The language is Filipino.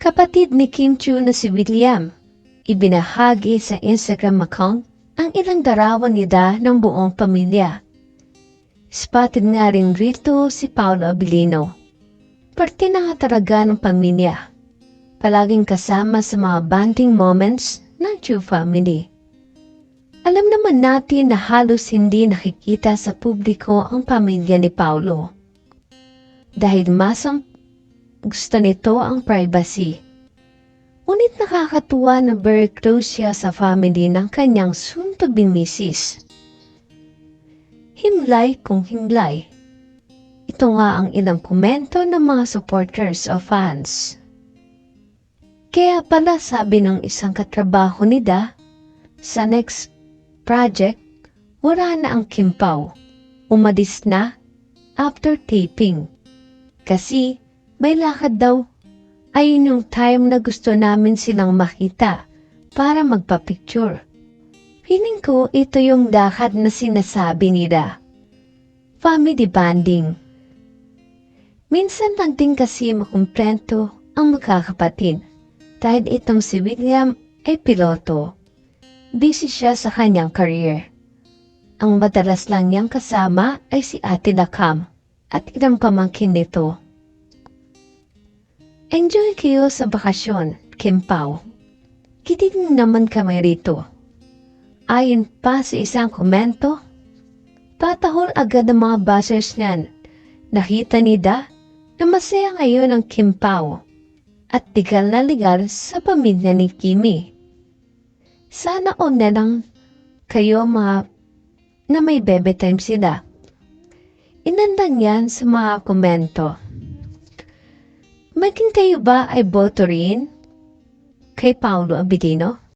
Kapatid ni Kim Chu na si William, ibinahagi sa Instagram account ang ilang darawan nila ng buong pamilya. Spotted nga rin rito si Paolo Abilino. Parte na nga talaga ng pamilya. Palaging kasama sa mga bonding moments ng Chu family. Alam naman natin na halos hindi nakikita sa publiko ang pamilya ni Paolo. Dahil masang gusto nito ang privacy. Ngunit nakakatuwa na very close siya sa family ng kanyang soon-to-be misis. Himlay kung himlay. Ito nga ang ilang komento ng mga supporters o fans. Kaya pala sabi ng isang katrabaho ni Da, sa next project, wala na ang Kimpaw. Umalis na after taping. Kasi may lakad daw. Ayun yung time na gusto namin silang makita para magpa-picture. Feeling ko ito yung lakad na sinasabi nila. Family bonding. Minsan lang din kasi makumplento ang magkakapatid dahil itong si William ay piloto. Busy siya sa kanyang career. Ang madalas lang niyang kasama ay si Ate Lakam at ilang pamangkin nito. Enjoy kayo sa bakasyon, Kim Pao. Kitig naman kami rito. Ayon pa sa isang komento, patahol agad ang mga buzzers niyan. Nakita ni Da na masaya ngayon ang Kim Pao at tigal na ligal sa pamilya ni Kimi. Sana o na lang kayo mga na may bebe time sila. Inandang yan sa mga komento. Maging kayo ba ay boto rin kay Paulo Abilino?